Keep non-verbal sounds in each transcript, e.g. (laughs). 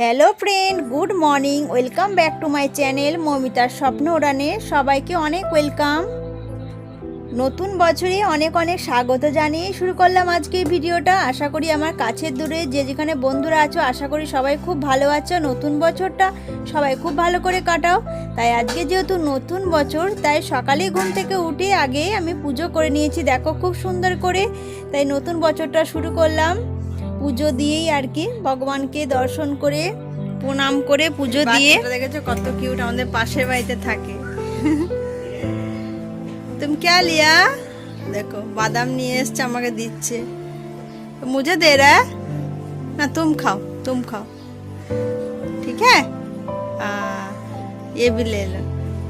Hello friend good morning welcome back to my channel মমিতার স্বপ্ন উড়ানে সবাইকে অনেক ওয়েলকাম নতুন বছরে অনেক অনেক স্বাগত জানিয়ে শুরু করলাম আজকে ভিডিওটা। আশা করি আমার কাছের দূরে যে যেখানে বন্ধুরা আছো, আশা করি সবাই খুব ভালো আছো। নতুন বছরটা সবাই খুব ভালো করে কাটাও। তাই আজকে যেহেতু নতুন বছর, তাই সকালে ঘুম থেকে উঠে আগে আমি পুজো করে নিয়েছি। দেখো, খুব সুন্দর করে। তাই নতুন বছরটা শুরু করলাম। পুজো দিয়েই আর কি ভগবানকে দর্শন করে প্রণাম করে পুজো দিয়ে। দেখেছ কত কিউট আমাদের পাশের বাড়িতে থাকে। তুমি কে লিয়া? দেখো বাদাম নিয়ে এসছে আমাকে দিচ্ছে। মুঝে দে রা। না তুম খাও তুম খাও। ঠিক হ্যাঁ आ, ये भी চকলেট लो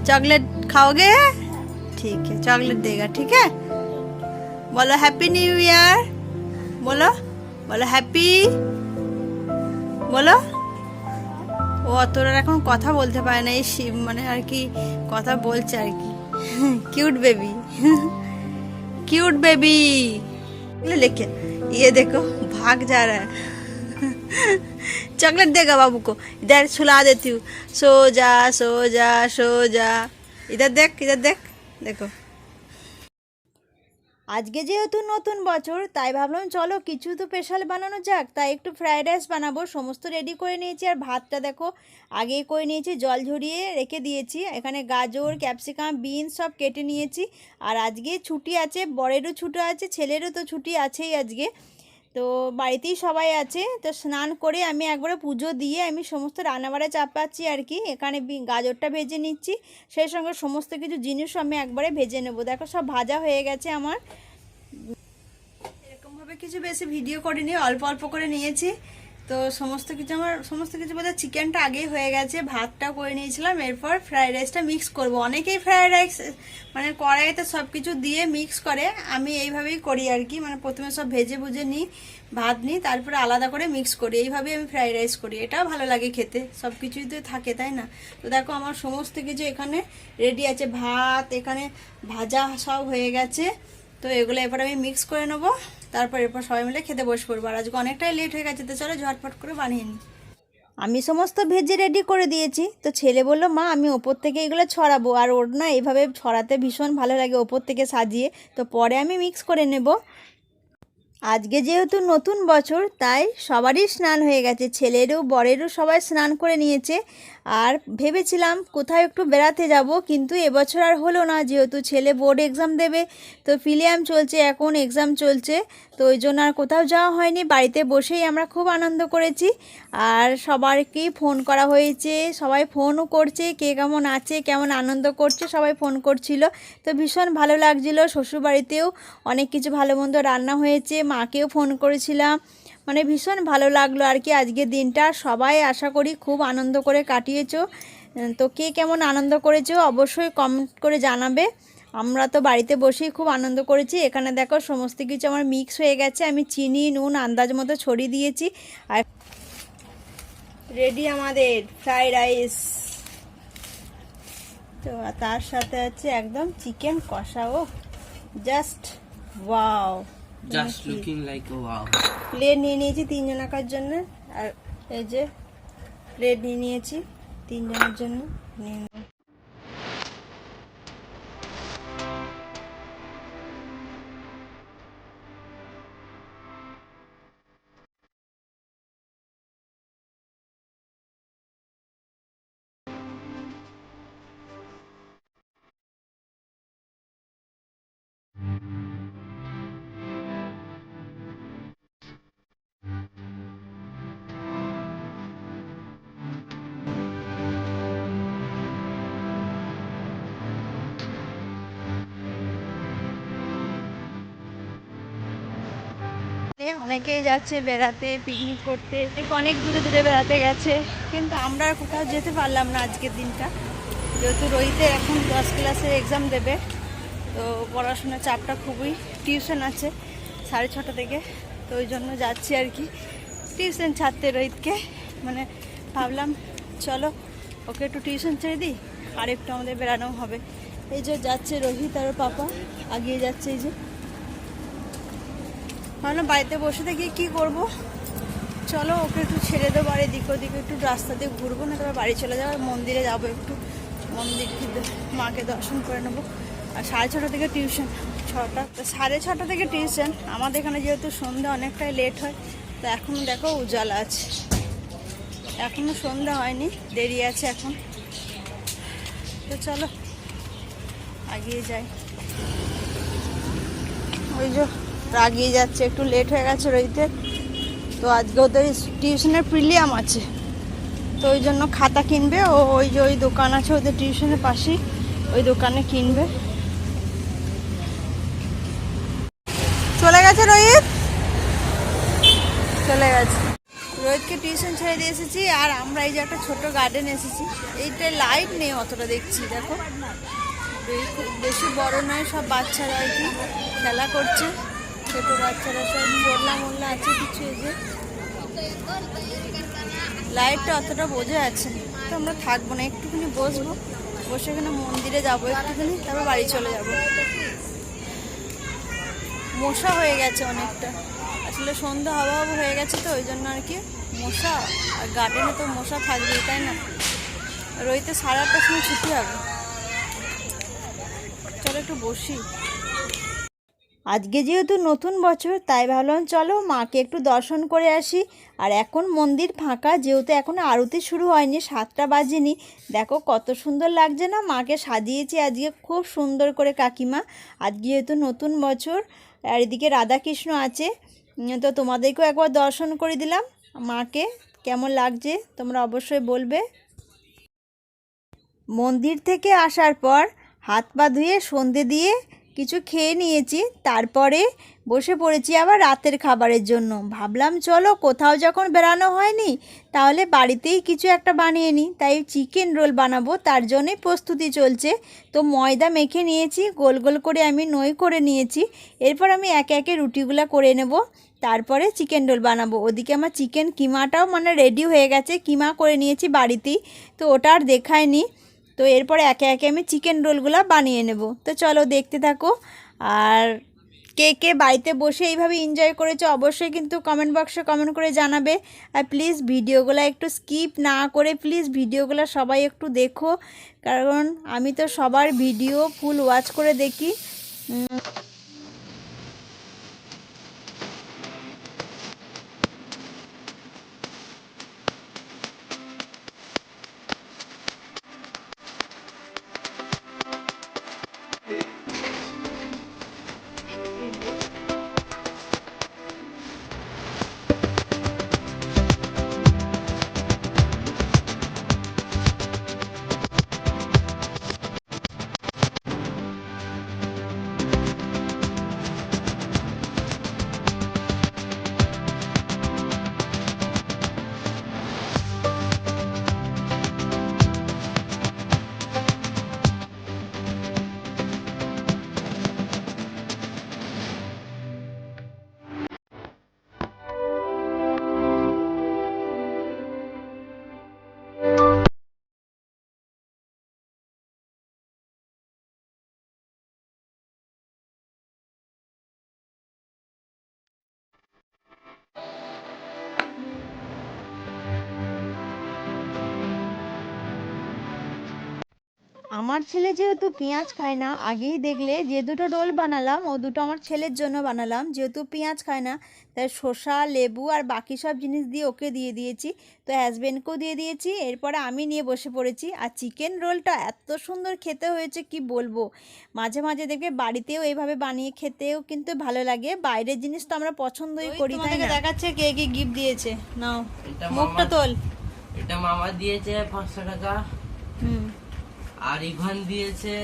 चॉकलेट खाओगे ठीक है चॉकलेट देगा বলো है बोलो বলো হ্যাপি বলো ও অতটা এখন কথা বলতে পারে না এই শিব- মানে আর কি কথা বলছে আর কি কিউট বেবি क्यूट बेबी लेके ये देखो भाग जा रहा है चॉकलेट देगा बाबू को इधर सुला देती हूँ सो जा सो जा सो जा इधर देख इधर देख देखो আজকে যেহেতু নতুন বছর, তাই ভাবলাম চলো কিছু তো স্পেশাল বানানো যাক। তাই একটু ফ্রায়েড রাইস বানাবো। সমস্ত রেডি করে নিয়েছি। আর ভাতটা দেখো, আগেই করে নিয়েছি, জল ঝরিয়ে রেখে দিয়েছি। এখানে গাজর ক্যাপসিকাম বিনস সব কেটে নিয়েছি। আর আজকে ছুটি আছে, বরেরও ছুটি আছে, ছেলেরও তো ছুটি আছেই আজকে। তো বাড়িতেই সবাই আছে। তো স্নান করে আমি একবারে পুজো দিয়ে আমি সমস্ত রান্নাবাড়া চাপাচ্ছি আর কি। এখানে গাজরটা ভেজে নিচ্ছি। সেই সঙ্গে সমস্ত কিছু জিনিসও আমি একবারে ভেজে নেব। দেখো সব ভাজা হয়ে গেছে আমার। এরকমভাবে কিছু বেশি ভিডিও করিনি, অল্প অল্প করে নিয়েছি। তো সমস্ত কিছু আমার, সমস্ত কিছু বলতে চিকেনটা আগেই হয়ে গেছে, ভাতটা করে নিয়েছিলাম, এরপর ফ্রাইড রাইসটা মিক্স করব। অনেকেই ফ্রাইড রাইস মানে কড়াইতে সব কিছু দিয়ে মিক্স করে, আমি এইভাবেই করি আর কি মানে প্রথমে সব ভেজে ভুজে নিই, ভাত নিই, তারপরে আলাদা করে মিক্স করি, এইভাবেই আমি ফ্রাইড রাইস করি, এটাও ভালো লাগে খেতে সব কিছুই তো থাকে, তাই না? তো দেখো আমার সমস্ত কিছু এখানে রেডি আছে, ভাত, এখানে ভাজা সব হয়ে গেছে, তো এগুলো এবার আমি মিক্স করে নেব। তারপর এরপর সবাই মিলে খেতে বসে পড়ব। আর আজকে অনেকটাই লেট হয়ে গেছে তো চলো ঝটপট করে বানিয়ে নিই আমি সমস্ত ভেজে রেডি করে দিয়েছি। তো ছেলে বলল, মা, আমি ওপর থেকে এগুলো ছড়াবো। আর ওর না এইভাবে ছড়াতে ভীষণ ভালো লাগে ওপর থেকে সাজিয়ে। তো পরে আমি মিক্স করে নেব। আজকে যেহেতু নতুন বছর, তাই সবারই স্নান হয়ে গেছে। ছেলেরও, বরেরও সবাই স্নান করে নিয়েছে। আর ভেবেছিলাম কোথাও একটু বেড়াতে যাব, কিন্তু এবছর আর হলো না, যেহেতু ছেলে বোর্ড এক্সাম দেবে, তো ফিলিয়াম চলছে, এখন এক্সাম চলছে, তো ওই জন্য আর কোথাও যাওয়া হয়নি। বাড়িতে বসেই আমরা খুব আনন্দ করেছি, আর সবারকেই ফোন করা হয়েছে, সবাই ফোনও করছে, কে কেমন আছে, কেমন আনন্দ করছে, সবাই ফোন করছিল, তো ভীষণ ভালো লাগছিল। শ্বশুরবাড়িতেও অনেক কিছু ভালো মন্দ রান্না হয়েছে, মাকেও ফোন করেছিলাম মানে ভীষণ ভালো লাগল আর কি আজকের দিনটা। সবাই আশা করি খুব আনন্দ করে কাটিয়েছো। তো কে কেমন আনন্দ করেছ অবশ্যই কমেন্ট করে জানাবে। আমরা তো বাড়িতে বসেই খুব আনন্দ করেছি। এখানে দেখো সমস্ত কিছু আমার মিক্স হয়ে গেছে। আমি চিনি, নুন, আন্দাজ মতো ছড়িয়ে দিয়েছি। আর রেডি আমাদের ফ্রাইড রাইস তো তার সাথে আছে একদম চিকেন কষা। ও just wow Just looking like a wow. Plate নিয়ে নিয়েছি তিনজন আকার জন্য। আর এই যে প্লেট নিয়ে নিয়েছি তিনজনের জন্য। নিয়ে অনেকেই যাচ্ছে বেড়াতে পিকনিক করতে। অনেক দূরে দূরে বেড়াতে গেছে, কিন্তু আমরা কোথাও যেতে পারলাম না আজকের দিনটা। যেহেতু রোহিতে এখন দশ ক্লাসের এক্সাম দেবে, তো পড়াশোনার চাপটা খুবই টিউশন আছে সাড়ে ছটা থেকে, তো ওই জন্য যাচ্ছি আর কি। টিউশন ছাড়তে রোহিতকে মানে ভাবলাম, চলো ওকে একটু টিউশন ছেড়ে দিই, আর একটু আমাদের বেড়ানো হবে। এই যে যাচ্ছে রোহিত আর পাপা, আগিয়ে যাচ্ছে এই যে। ভাবলাম বাড়িতে বসে থেকে কি করব? চলো, ওকে একটু ছেড়ে দেবো আর এদিক ওদিকে একটু রাস্তাতে ঘুরবো না তারপর বাড়ি চলে যাব মন্দিরে যাব একটু। মন্দির মাকে দর্শন করে নেব। আর সাড়ে ছটা থেকে টিউশন, ছটা তো সাড়ে ছটা থেকে টিউশন। আমাদের এখানে যেহেতু সন্ধ্যা অনেকটাই লেট হয়, তো এখন দেখো উজালা আছে। এখনও সন্ধ্যা হয়নি, দেরি আছে এখন। তো চলো, আগিয়ে যাই। ওই যে আগিয়ে যাচ্ছে, একটু লেট হয়ে গেছে রইতে তো আজকে ওদের টিউশনের প্রিলিয়াম আছে। তো ওই জন্য খাতা কিনবে, ও ওই যে ওই দোকান আছে ওদের টিউশনের পাশেই, ওই দোকানে কিনবে। চলে গেছে রোহিত? চলে গেছে। রোহিতকে টিউশন ছেড়ে দিয়ে এসেছি, আর আমরা এই যে একটা ছোট গার্ডেন এসেছি। এইটায় লাইট নেই অতটা দেখছি, দেখো। বেশি বড় নয়, সব বাচ্চারা আর কি খেলা করছে। ছোট বাচ্চারা সব মোল্লা মোল্লা আছে কিছু এই যে। লাইটটা অতটা বোঝা যাচ্ছে না। তো আমরা থাকব না, একটুখানি বসবো। বসে এখানে মন্দিরে যাব একটুখানি, তারপর বাড়ি চলে যাব। মশা হয়ে গেছে অনেকটা। আসলে সন্ধ্যা হাওয়া হাওয়া হয়ে গেছে তো, ওই জন্য আর কি মশা, আর গার্ডেনে তো মশা থাকবেই, তাই না? রইতে সাড়ে আটটার সময় ছুটি হবে। চলো একটু বসি। আজকে যেহেতু নতুন বছর, তাই ভাবলাম চলো মাকে একটু দর্শন করে আসি। আর এখন মন্দির ফাঁকা, যেহেতু এখন আরতি শুরু হয়নি, সাতটা বাজেনি। দেখো কত সুন্দর লাগছে না, মাকে সাজিয়েছি আজকে খুব সুন্দর করে কাকিমা। আজকে যেহেতু নতুন বছর, আর এদিকে রাধাকৃষ্ণ আছে তো তোমাদেরকেও একবার দর্শন করে দিলাম। মাকে কেমন লাগছে তোমরা অবশ্যই বলবে। মন্দির থেকে আসার পর হাত পা ধুয়ে সন্ধে দিয়ে কিছু খেয়ে নিয়েছি, তারপরে বসে পড়েছি আবার রাতের খাবারের জন্য। ভাবলাম, চলো কোথাও যখন বেরানো হয়নি, তাহলে বাড়িতেই কিছু একটা বানিয়ে নিই। তাই চিকেন রোল বানাবো, তার জন্যই প্রস্তুতি চলছে। তো ময়দা মেখে নিয়েছি, গোল গোল করে আমি নই করে নিয়েছি। এরপর আমি একে একে রুটিগুলো করে নেব, তারপরে চিকেন রোল বানাবো। ওদিকে আমার চিকেন কিমাটাও মানে রেডি হয়ে গেছে, কিমা করে নিয়েছি বাড়িতেই। তো ওটা আর দেখায়নি। তো এরপরে একে একে আমি চিকেন রোলগুলো বানিয়ে নেব। তো চলো দেখতে থাকো। আর কে কে বাড়িতে বসে এইভাবে এনজয় করেছ অবশ্যই কিন্তু কমেন্ট বক্সে কমেন্ট করে জানাবে। আর প্লিজ ভিডিওগুলো একটু স্কিপ না করে প্লিজ ভিডিওগুলো সবাই একটু দেখো। কারণ আমি তো সবার ভিডিও ফুল ওয়াচ করে দেখি। আমার ছেলে যেহেতু পেঁয়াজ খায় না আগেই দেখলে যে দুটো রোল বানালাম ও দুটো আমার ছেলের জন্য বানালাম। যেহেতু পেঁয়াজ খায় না তাই শসা লেবু আর বাকি সব জিনিস দিয়ে ওকে দিয়ে দিয়েছি। তো হাজব্যান্ডকেও দিয়ে দিয়েছি এরপরে আমি নিয়ে বসে পড়েছি। আর চিকেন রোলটা এত সুন্দর খেতে হয়েছে কি বলব? মাঝে মাঝে দেখবে বাড়িতেও এইভাবে বানিয়ে খেতেও কিন্তু ভালো লাগে। বাইরের জিনিস তো আমরা পছন্দই করি তাই না? দেখাচ্ছে কে কি গিফট দিয়েছে। নাও মুখটা তোল। এটা মামা দিয়েছে পাঁচশো টাকা। আর ইভান দিয়েছে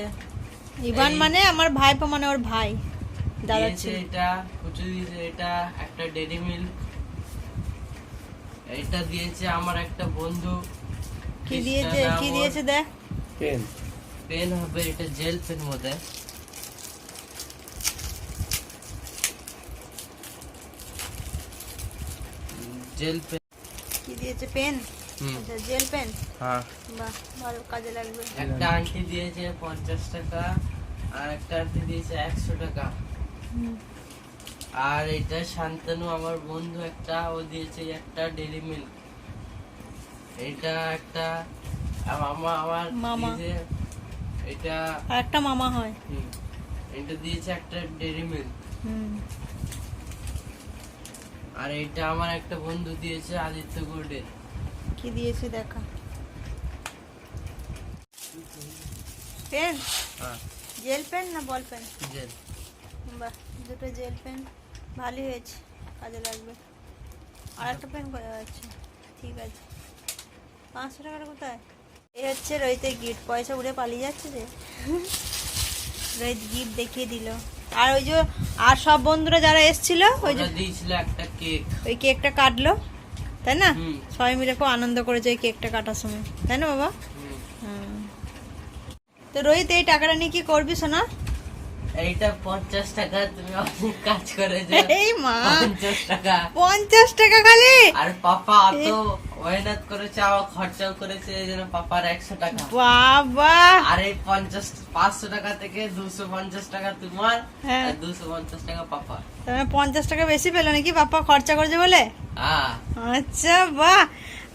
ইভান মানে আমার ভাইপো মানে ওর ভাই দাদা এটা কুচু দিয়েছে এটা একটা ডেরি মিল্ক। এটা দিয়েছে আমার একটা বন্ধু কি দিয়েছে? কি দিয়েছে দেখ পেন হবে এটা জেল পেন মধ্যে। Gel pen. কি দিয়েছে? পেন? আচ্ছা জেল পেন? হ্যাঁ। বাহ ভালো কাজে লাগবে। একটা আন্টি দিয়েছে পঞ্চাশ টাকা আর একটা আন্টি দিয়েছে একশো টাকা। আর এটা শান্তনু আমার বন্ধু একটা ও দিয়েছে একটা ডেরি মিল্ক এটা একটা মামা আমার মামা। এটা একটা মামা হয়। হুম, এটা দিয়েছে একটা ডেরি মিল্ক হুম। আর এটা আমার একটা বন্ধু দিয়েছে আদিত্য গোল্ডে কি দিয়েছে দেখা? পেন? হ্যাঁ। জেল পেন না বল পেন? জেল। বাহ দুটো জেল পেন ভালোই হয়েছে কাজে লাগবে। আর একটা পেন করে আছে ঠিক আছে। পাঁচশো টাকাটা কোথায়? এই হচ্ছে রোহিতের গিফট পয়সা উড়ে পালিয়ে যাচ্ছে যে। রোহিত গিফট দেখিয়ে দিল। আর ওই যে আর সব বন্ধুরা যারা এসছিল ওই যে দিয়েছিল একটা কেক ওই কেকটা কাটলো। তাই না? সবাই মিলে খুব আনন্দ করেছে ওই কেকটা কাটার সময়। তাই না বাবা। তো রোহিত এই টাকাটা নিয়ে কি করবি সোনা? এইটা পঞ্চাশ টাকা তুমি অনেক কাজ করেছ। এই মা পঞ্চাশ টাকা। পঞ্চাশ টাকা খালি? আর পাপা অত মেহনত করেছে আবার খরচাও করেছে এই জন্য পাপার একশো টাকা। বাবা! আর এই পঞ্চাশ পাঁচশো টাকা থেকে দুশো পঞ্চাশ টাকা তোমার হ্যাঁ। দুশো পঞ্চাশ টাকা পাপা তুমি পঞ্চাশ টাকা বেশি পেল নাকি? বাপ্পা খরচা করেছে বলে? হ্যাঁ। আচ্ছা বাহ!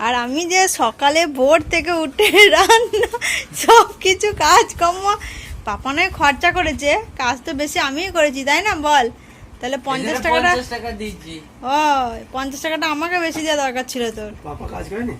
আর আমি যে সকালে ভোর থেকে উঠে (laughs) রান্না সব কিছু কাজ কর্ম পাপা নয় খরচা করেছে কাজ তো বেশি আমিই করেছি তাই না বল? তাহলে পঞ্চাশ টাকাটা পঞ্চাশ টাকা দিয়েছি ও পঞ্চাশ টাকাটা আমাকে বেশি দেওয়া দরকার ছিল তোর। পাপা কাজ করেনি?